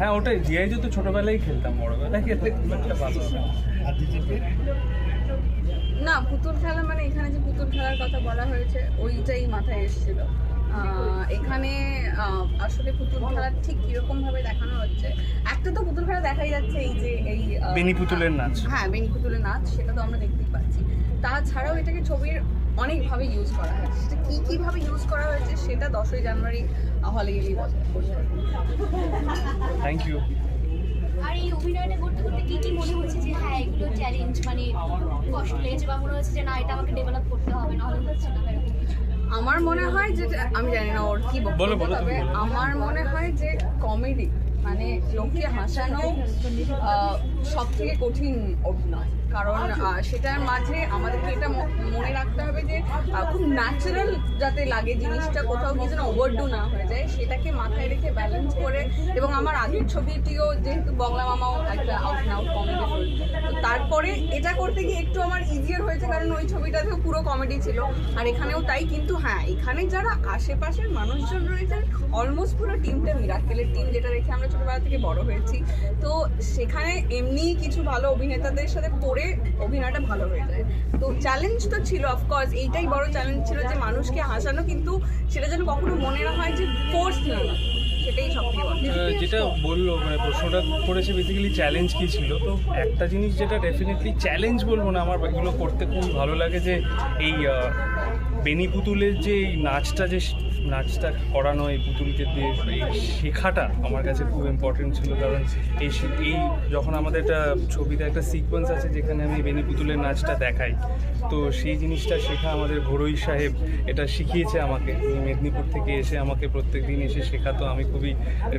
হ্যাঁ ওটাই। জিআই তো ছোটবেলায় খেলতাম বড়বেলায়। খেলতে খুব একটা ভালো। আর না পুতুল খেলা মানে এখানে যে পুতুল খেলার কথা বলা হয়েছে ওইটাই মাথায় এসেছিল। এখানে আসলে পুতুল খেলা ঠিক কীরকম ভাবে দেখানো হচ্ছে একটা তো পুতুল খেলা দেখাই যাচ্ছে এই যে এই বেনি পুতুলের নাচ। হ্যাঁ বেনি পুতুলের নাচ সেটা তো আমরা দেখতেই পাচ্ছি। তাছাড়াও এটাকে ছবির অনেকভাবে ইউজ করা হয়েছে। সেটা কী কীভাবে ইউজ করা হয়েছে সেটা দশই জানুয়ারি হলে গেলেই। থ্যাংক ইউ আর এই অভিনয়টা করতে করতে কি কি মনে হচ্ছে যে হ্যাঁ এগুলো চ্যালেঞ্জ মানে কষ্ট লেগেছে বা মনে হচ্ছে যে না এটা আমাকে ডেভেলপ করতে হবে হচ্ছে না আমার মনে হয় যে আমি জানি না ওর কি বক্তব্য, বলো, বলো, তবে আমার মনে হয় যে কমেডি মানে লোককে হাসানো সব থেকে কঠিন অভিনয়। কারণ সেটার মাঝে আমাদেরকে এটা ম- মনে রাখতে হবে যে আহ, খুব ন্যাচারাল যাতে লাগে জিনিসটা কোথাও গিয়ে যেন ওভারডু না হয়ে যায়, সেটাকে মাথায় রেখে ব্যালেন্স করে এবং আমার আগের ছবিটিও যেহেতু বংলা মামাও একটা আউট আউট কমেডি তো তারপরে এটা করতে গিয়ে একটু আমার ইজিয়ার হয়েছে কারণ ওই ছবিটাতেও পুরো কমেডি ছিল, আর এখানেও তাই, কিন্তু হ্যাঁ এখানে যারা আশেপাশের মানুষজন রয়েছেন অলমোস্ট পুরো টিমটা মিরাক্কেলের টিম যেটা রেখে আমরা ছোটোবেলা থেকে বড় হয়েছি, তো সেখানে এমনিই কিছু ভালো অভিনেতাদের সাথে পড়ে অভিনয়টা ভালো হয়ে যায়। তো চ্যালেঞ্জ তো ছিল অফকোর্স এইটাই বড় চ্যালেঞ্জ ছিল যে মানুষকে হাসানো, কিন্তু সেটা যেন কখনো মনে না হয় যে ফোর্স না সেটাই সব যেটা বলল মানে প্রশ্নটা করেছে বেসিক্যালি চ্যালেঞ্জ কি ছিল? তো একটা জিনিস যেটা ডেফিনেটলি চ্যালেঞ্জ বলব না আমার এগুলো করতে খুব ভালো লাগে যে এই বেনি পুতুলের যে এই নাচটা যে নাচটা করানো এই পুতুলকে দিয়ে এই শেখাটা আমার কাছে খুব ইম্পর্টেন্ট ছিল। কারণ এই এই যখন আমাদের একটা ছবিতে একটা সিকোয়েন্স আছে যেখানে আমি বেনি পুতুলের নাচটা দেখাই, তো সেই জিনিসটা শেখা আমাদের ঘরোই সাহেব। এটা শিখিয়েছে আমাকে। মেদিনীপুর থেকে এসে আমাকে প্রত্যেক দিন এসে শেখাতো। আমি খুবই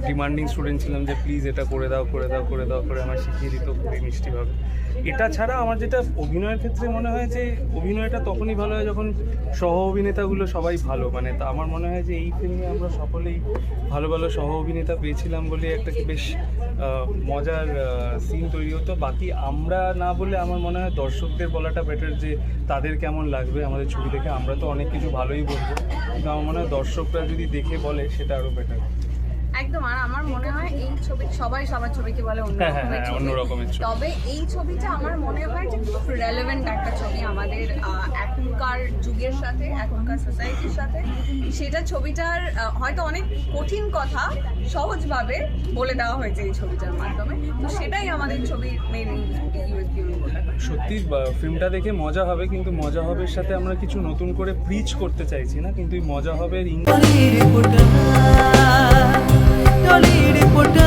ডিমান্ডিং স্টুডেন্ট ছিলাম যে, প্লিজ এটা করে দাও করে দাও করে দাও, করে আমার শিখিয়ে দিত খুবই মিষ্টিভাবে। এটা ছাড়া আমার যেটা অভিনয়ের ক্ষেত্রে মনে হয় যে, অভিনয়টা তখনই ভালো হয় যখন সহ অভিনেতাগুলো সবাই ভালো। মানে তা আমার মনে হয় যে এই ফিল্মে আমরা সকলেই ভালো ভালো সহ অভিনেতা পেয়েছিলাম বলে একটা বেশ মজার সিন তৈরি হতো। বাকি আমরা না বলে আমার মনে হয় দর্শকদের বলাটা বেটার যে তাদের কেমন লাগবে আমাদের ছবি দেখে। আমরা তো অনেক কিছু ভালোই বলব। কিন্তু আমার মনে হয় দর্শকরা যদি দেখে বলে সেটা আরও বেটার একদম আর আমার মনে হয় এই ছবি সবাই সবার ছবিকে বলে অন্য হ্যাঁ, হ্যাঁ, হ্যাঁ, ছবি। অন্য রকমের ছবি। তবে এই ছবিটা আমার মনে হয় যে খুব রেলেভেন্ট একটা ছবি আমাদের এখনকার যুগের সাথে এখনকার সোসাইটির সাথে সেটা ছবিটার হয়তো অনেক কঠিন কথা সহজভাবে বলে দেওয়া হয়েছে এই ছবিটার মাধ্যমে। তো সেটাই আমাদের ছবির মেন ইউএসপি সত্যি ফিল্মটা দেখে মজা হবে কিন্তু মজা হবে সাথে আমরা কিছু নতুন করে প্রিচ করতে চাইছি না কিন্তু মজা হবে Bollywood